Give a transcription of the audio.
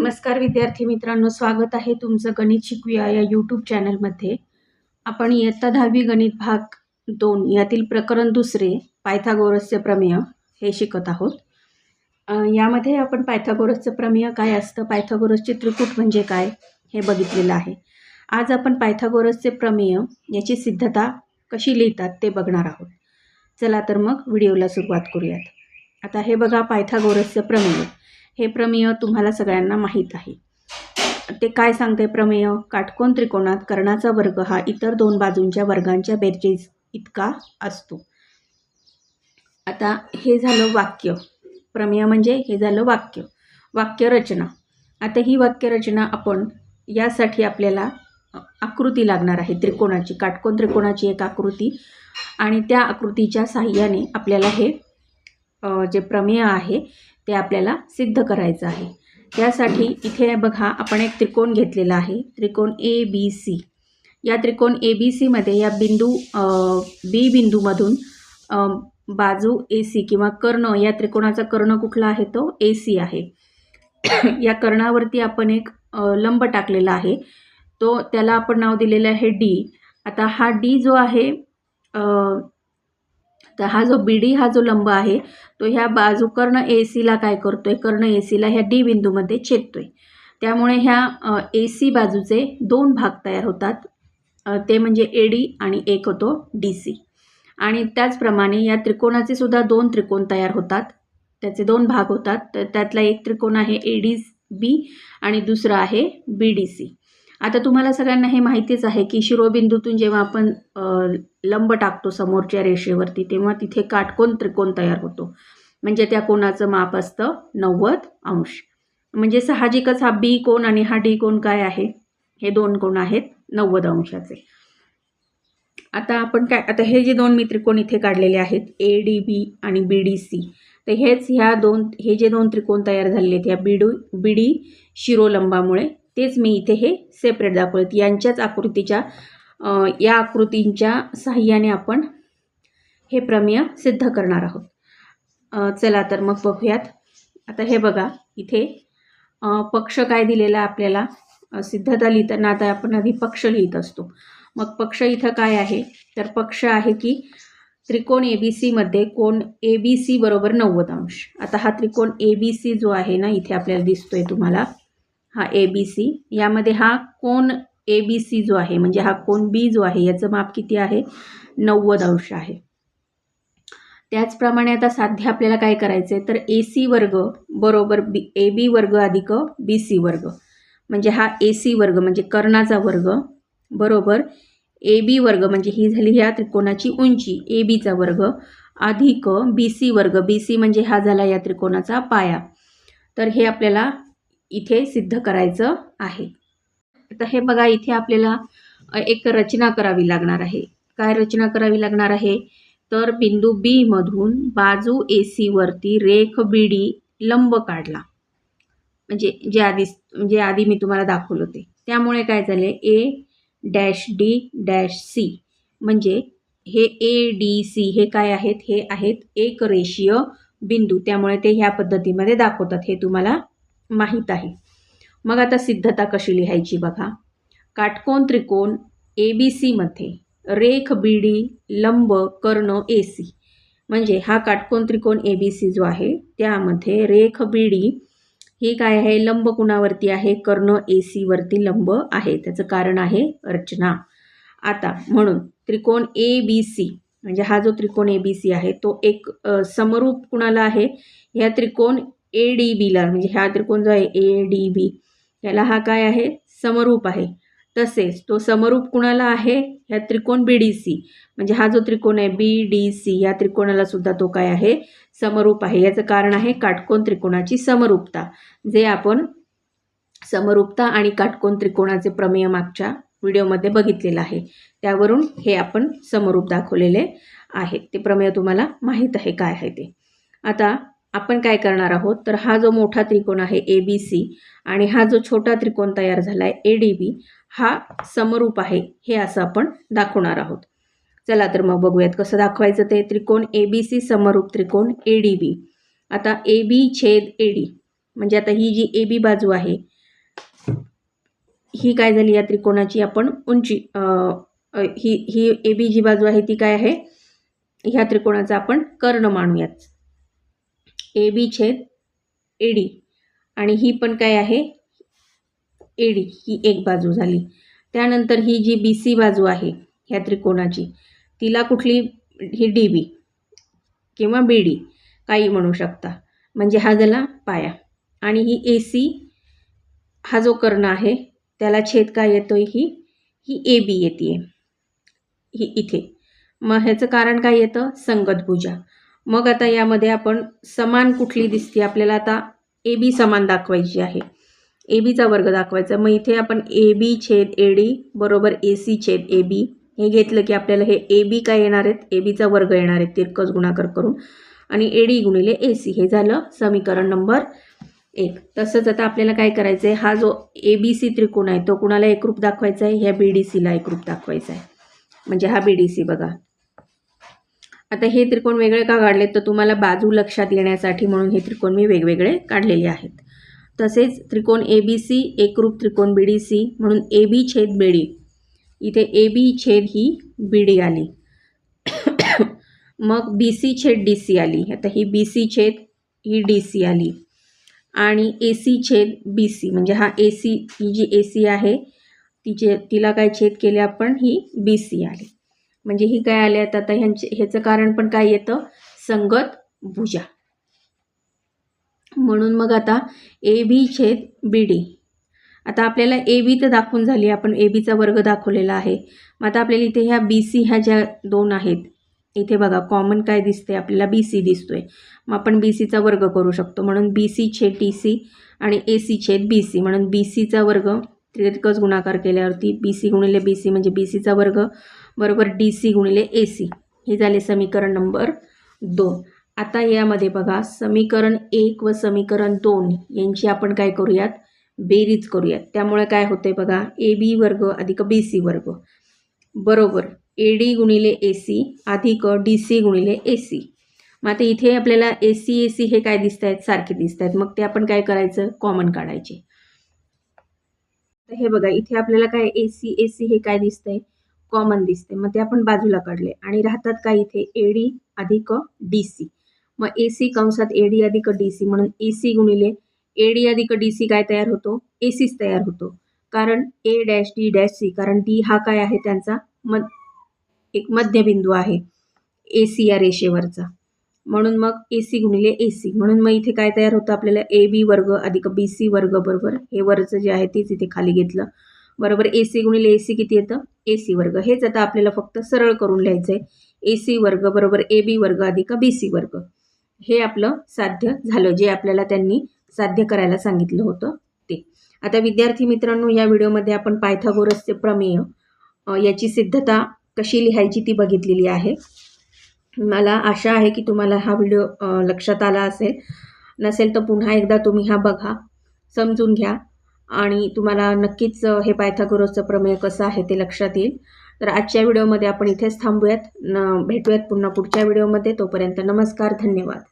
नमस्कार विद्यार्थी मित्रांनो स्वागत आहे तुमचं गणित शिकूया या यूट्यूब चॅनलमध्ये आपण इयत्ता दहावी गणित भाग दोन यातील प्रकरण दुसरे पायथागोरसचे प्रमेय हे शिकत आहोत. यामध्ये आपण पायथागोरसचं प्रमेय काय असतं पायथागोरसचे त्रिकूट म्हणजे काय हे बघितलेलं आहे. आज आपण पायथागोरसचे प्रमेय याची सिद्धता कशी लिहितात ते बघणार आहोत. चला तर मग व्हिडिओला सुरुवात करूयात. आता हे बघा पायथागोरसचं प्रमेय. हे प्रमेय तुम्हाला सगळ्यांना माहीत आहे. ते काय सांगते प्रमेय? काटकोन त्रिकोणात कर्णाचा वर्ग हा इतर दोन बाजूंच्या वर्गांच्या बेरजेस इतका असतो. आता हे झालं वाक्य. प्रमेय म्हणजे हे झालं वाक्य. वाक्यरचना. आता ही वाक्यरचना आपण यासाठी आपल्याला आकृती लागणार आहे त्रिकोणाची. काटकोन त्रिकोणाची एक आकृती आणि त्या आकृतीच्या साह्याने आपल्याला हे जे प्रमेय आहे ते आपल्याला सिद्ध करायचं आहे. त्यासाठी इथे बघा आपण एक त्रिकोण घेतलेला आहे. त्रिकोण ए बी सी या त्रिकोण ए बी सीमध्ये या बिंदू बी बिंदूमधून बाजू ए सी किंवा कर्ण या त्रिकोणाचा कर्ण कुठला आहे तो? ए सी आहे. या कर्णावरती आपण एक लंब टाकलेला आहे. तो त्याला आपण नाव दिलेलं आहे डी आता हा डी जो आहे तर हा जो बी डी हा जो लंब आहे तो ह्या बाजू कर्ण ए सीला काय करतो आहे कर्ण ए सीला ह्या डी बिंदूमध्ये छेदतो आहे त्यामुळे ह्या ए सी बाजूचे दोन भाग तयार होतात. ते म्हणजे ए डी आणि एक होतो डी सी आणि त्याचप्रमाणे या त्रिकोणाचे सुद्धा दोन त्रिकोण तयार होतात. त्याचे दोन भाग होतात. तर त्यातला एक त्रिकोण आहे ए डी बी आणि दुसरा आहे बी डी सी आता तुम्हाला सगळ्यांना हे माहितीच आहे की शिरोबिंदूतून जेव्हा आपण लंब टाकतो समोरच्या रेषेवरती तेव्हा तिथे काटकोन त्रिकोण तयार होतो. म्हणजे त्या कोणाचं माप असतं? नव्वद अंश. म्हणजे साहजिकच हा बी कोण आणि हा डी कोण काय आहे? हे दोन कोण आहेत नव्वद अंशाचे. आता आपण काय आता हे जे दोन मी त्रिकोण इथे काढलेले आहेत ए डी बी आणि बी डी सी तर हेच ह्या दोन हे जे दोन त्रिकोण तयार झालेले आहेत या बिडू बी डी शिरोलंबामुळे तेच मी इथे हे सेपरेट दाखवलेत यांच्याच आकृतीच्या या आकृतींच्या साह्याने आपण हे प्रमेय सिद्ध करणार आहोत. चला तर मग बघूयात. आता हे बघा इथे पक्ष काय दिलेला आहे आपल्याला? सिद्धता लिहिताना आता आपण आधी पक्ष लिहित असतो. मग पक्ष इथं काय आहे? तर पक्ष आहे की त्रिकोण ए बी सीमध्ये कोण ए बी सी बरोबर नव्वद अंश. आता हा त्रिकोण ए बी सी जो आहे ना इथे आपल्याला दिसतोय तुम्हाला. हा ए बी सी यामध्ये हा कोण ए बी सी जो आहे म्हणजे हा कोण बी जो आहे याचं माप किती आहे? नव्वद अंश आहे. त्याचप्रमाणे आता साध्य आपल्याला काय करायचं आहे तर ए सी वर्ग बरोबर बी ए बी वर्ग अधिक बी सी वर्ग. म्हणजे हा ए सी वर्ग म्हणजे कर्णाचा वर्ग बरोबर ए बी वर्ग म्हणजे ही झाली ह्या त्रिकोणाची उंची. ए बीचा वर्ग अधिक बी सी वर्ग. बी सी म्हणजे हा झाला या त्रिकोणाचा पाया. तर हे आपल्याला इथे सिद्ध करायचं आहे. आता हे बघा इथे आपल्याला एक रचना करावी लागणार आहे. काय रचना करावी लागणार आहे? तर बिंदू बी मधून बाजू ए सीवरती रेख बी डी लंब काढला. म्हणजे जे आधी जे आधी मी तुम्हाला दाखवलं होते. त्यामुळे काय झाले A dash D dash C म्हणजे हे ए डी सी हे काय आहेत? हे आहेत एक रेषीय बिंदू. त्यामुळे ते ह्या पद्धतीमध्ये दाखवतात. हे तुम्हाला माहीत आहे. मग आता सिद्धता कशी लिहायची बघा. काटकोन त्रिकोण ए बी सीमध्ये रेख बी डी लंब कर्ण ए सी म्हणजे हा काटकोन त्रिकोण ए बी सी जो आहे त्यामध्ये रेख बी डी ही काय आहे? लंब कुणावरती आहे? कर्ण ए सीवरती लंब आहे. त्याचं कारण आहे रचना. आता म्हणून त्रिकोण ए बी सी म्हणजे हा जो त्रिकोण ए बी सी आहे तो एक समरूप कुणाला आहे? या त्रिकोण ए डी बीला म्हणजे हा त्रिकोण जो आहे ए डी बी याला हा काय आहे? समरूप आहे. तसेच तो समरूप कुणाला आहे? ह्या त्रिकोण बी डी सी म्हणजे हा जो त्रिकोण आहे बी डी सी या त्रिकोणाला सुद्धा तो काय आहे? समरूप आहे. याचं कारण आहे काटकोन त्रिकोणाची समरूपता जे आपण समरूपता आणि काटकोन त्रिकोणाचे प्रमेय मागच्या व्हिडिओमध्ये बघितलेलं आहे. त्यावरून हे आपण समरूप दाखवलेले आहे. ते प्रमेय तुम्हाला माहीत आहे काय आहे ते. आता आपण काय करणार आहोत? तर हा जो मोठा त्रिकोण आहे ए बी सी आणि हा जो छोटा त्रिकोण तयार झाला आहे ए डी बी हा समरूप आहे हे असं आपण दाखवणार आहोत. चला तर मग बघूयात कसं दाखवायचं ते. त्रिकोण ए बी सी समरूप त्रिकोण ए डी बी आता ए बी छेद ए डी म्हणजे आता ही जी ए बी बाजू आहे ही काय झाली या त्रिकोणाची? आपण उंची ही ही ए बी जी बाजू आहे ती काय आहे? ह्या त्रिकोणाचा आपण कर्ण मानूयात. ए बी छेद ए डी. आणि ही पण काय आहे? A D. ही एक बाजू झाली. त्यानंतर ही जी बी सी बाजू आहे ह्या त्रिकोणाची तिला कुठली? ही डी बी किंवा बी डी. काही म्हणू शकता. म्हणजे हा झाला पाया. आणि ही ए सी हा जो कर्ण आहे त्याला छेद काय येतो ही? ही ए बी येते ही इथे. मग ह्याचं कारण काय येतं? संगत भुजा. मग आता यामध्ये आपण समान कुठली दिसते आपल्याला आता ए बी समान दाखवायची आहे. ए बीचा वर्ग दाखवायचा. मग इथे आपण ए बी छेद ए डी बरोबर ए सी छेद ए बी. हे घेतलं की आपल्याला हे ए बी काय येणार आहेत? ए बीचा वर्ग येणार आहेत तिरकस गुणाकार करून. आणि ए डी गुणिले ए सी. हे झालं समीकरण नंबर एक. तसंच आता आपल्याला काय करायचं आहे हा जो ए बी सी त्रिकोण आहे तो कुणाला एकरूप दाखवायचा आहे ह्या बी डी सीला एकरूप दाखवायचा आहे म्हणजे हा बी डी सी बघा. आता हे त्रिकोण वेगळे का काढलेत तर तुम्हाला बाजू लक्षात येण्यासाठी म्हणून हे त्रिकोण मी वेगवेगळे काढलेले आहेत. तसेच त्रिकोण ए बी सी एकरूप त्रिकोण बी डी सी म्हणून ए बी छेद बी डी इथे ए बी छेद ही बी डी आली. मग बी सी छेद डी सी आली. आता ही बी सी छेद ही डी सी आली. आणि ए सी छेद बी सी म्हणजे हा ए सी ही जी ए सी आहे तिचे तिला काय छेद केले आपण? ही बी सी आली. म्हणजे ही काय आले आहेत आता ह्यांचे ह्याचं कारण पण काय येतं? संगत भुजा. म्हणून मग आता ए बी छेद बी डी. आता आपल्याला ए बी तर दाखवून झाली आपण ए बीचा वर्ग दाखवलेला आहे. मग आता आपल्याला इथे ह्या बी सी ह्या ज्या दोन आहेत इथे बघा कॉमन काय दिसते आपल्याला बी सी दिसतोय. मग आपण बी सीचा वर्ग करू शकतो. म्हणून बी सी छेद टी सी आणि ए सी छेद बी सी. म्हणून बी सीचा वर्ग त्रिकच गुणाकार केल्यावरती बी सी गुणिले बी सी म्हणजे बी सीचा वर्ग बरोबर डी सी गुणिले ए सी हे झाले समीकरण नंबर दोन. आता यामध्ये बघा समीकरण एक व समीकरण दोन यांची आपण काय करूयात? बेरीज करूयात. त्यामुळे काय होते बघा ए बी वर्ग अधिक बी सी वर्ग. बरोबर ए डी गुणिले ए सी अधिक डी सी गुणिले ए सी मग आता इथे आपल्याला ए सी ए सी हे काय दिसत आहेत सारखे दिसत आहेत मग ते आपण काय करायचं? कॉमन काढायचे. तर हे बघा इथे आपल्याला काय ए सी ए सी हे काय दिसतंय? कॉमन दिसते मग ते आपण बाजूला काढले. आणि राहतात काय इथे? ए डी अधिक डी सी मग ए सी कंसात ए डी अधिक डी सी म्हणून ए सी गुणिले ए डी अधिक डी सी काय तयार होतो? ए सीच तयार होतो. कारण A dash D dash C कारण डी हा काय आहे? त्यांचा मध एक मध्यबिंदू आहे. ए सी या रेषेवरचा. म्हणून मग ए सी गुणिले ए सी म्हणून मग इथे काय तयार होतं आपल्याला? ए बी वर्ग अधिक बी सी वर्ग बरोबर. हे वरचं जे आहे तेच इथे खाली घेतलं. बरोबर ए सी गुणिले ए सी किती येतं? ए सी वर्ग. हेच आता आपल्याला फक्त सरळ करून लिहायचं आहे ए सी वर्ग बरोबर ए बी वर्ग अधिक बी सी वर्ग. हे आपलं साध्य झालं जे आपल्याला त्यांनी साध्य करायला सांगितलं होतं ते. आता विद्यार्थी मित्रांनो या व्हिडिओमध्ये आपण पायथागोरसचे प्रमेय याची सिद्धता कशी लिहायची ती बघितलेली आहे. मला आशा आहे की तुम्हाला हा व्हिडिओ लक्षात आला असेल. नसेल तर पुन्हा एकदा तुम्ही हा बघा समजून घ्या. आणि तुम्हाला नक्कीच हे पायथागोरसचं प्रमेय कसं आहे ते लक्षात येईल. तर आजच्या व्हिडिओमध्ये आपण इथेच थांबूयात. न भेटूयात पुन्हा पुढच्या व्हिडिओमध्ये. तोपर्यंत नमस्कार धन्यवाद.